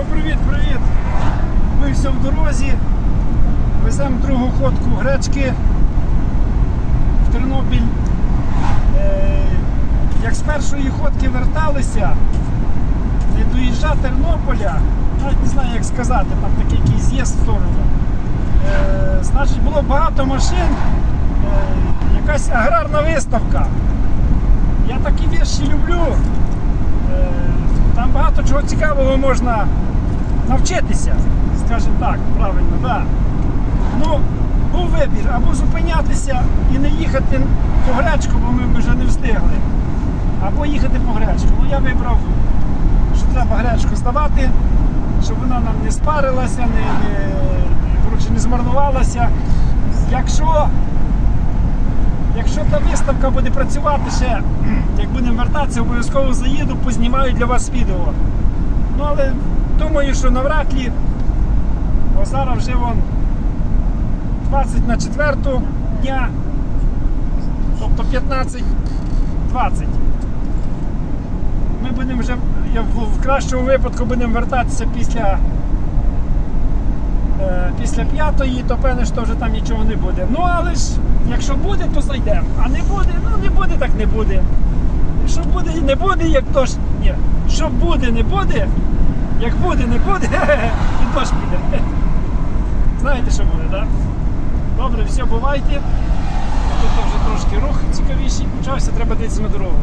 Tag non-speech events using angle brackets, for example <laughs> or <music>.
Ну привіт, привіт! Ми все в дорозі. Веземо другу ходку гречки в Тернопіль. Е, як з першої ходки верталися, не доїжджа Тернополя, навіть не знаю як сказати, там такий якийсь з'їзд в сторону. Е, значить, було багато машин, е, якась аграрна виставка. Я такі вірші люблю. Багато чого цікавого можна навчитися, скажімо так, правильно, да. Ну, був вибір, або зупинятися і не їхати по гречку, бо ми вже не встигли. Або їхати по гречку. Ну я вибрав, що треба гречку здавати, щоб вона нам не спарилася, не, не, коротше, не змарнувалася. Якщо Якщо та виставка буде працювати ще, <clears throat> як будемо вертатися, обов'язково заїду, познімаю для вас відео. Ну але думаю, що навряд ли, бо зараз вже вон 20 на 4 дня, тобто 15-20. Ми будемо вже в, кращому випадку будемо вертатися після після п'ятої, то певне, що вже там нічого не буде. Ну але ж, якщо буде, то зайдемо. А не буде, ну не буде, так не буде. Що буде і не буде, як дощ. Ні, що буде, не буде, як буде, не буде, <laughs> і дощ піде. Знаєте, що буде, так? Добре, все, бувайте. Тут вже трошки рух цікавіший почався, треба дивитися на дорогу.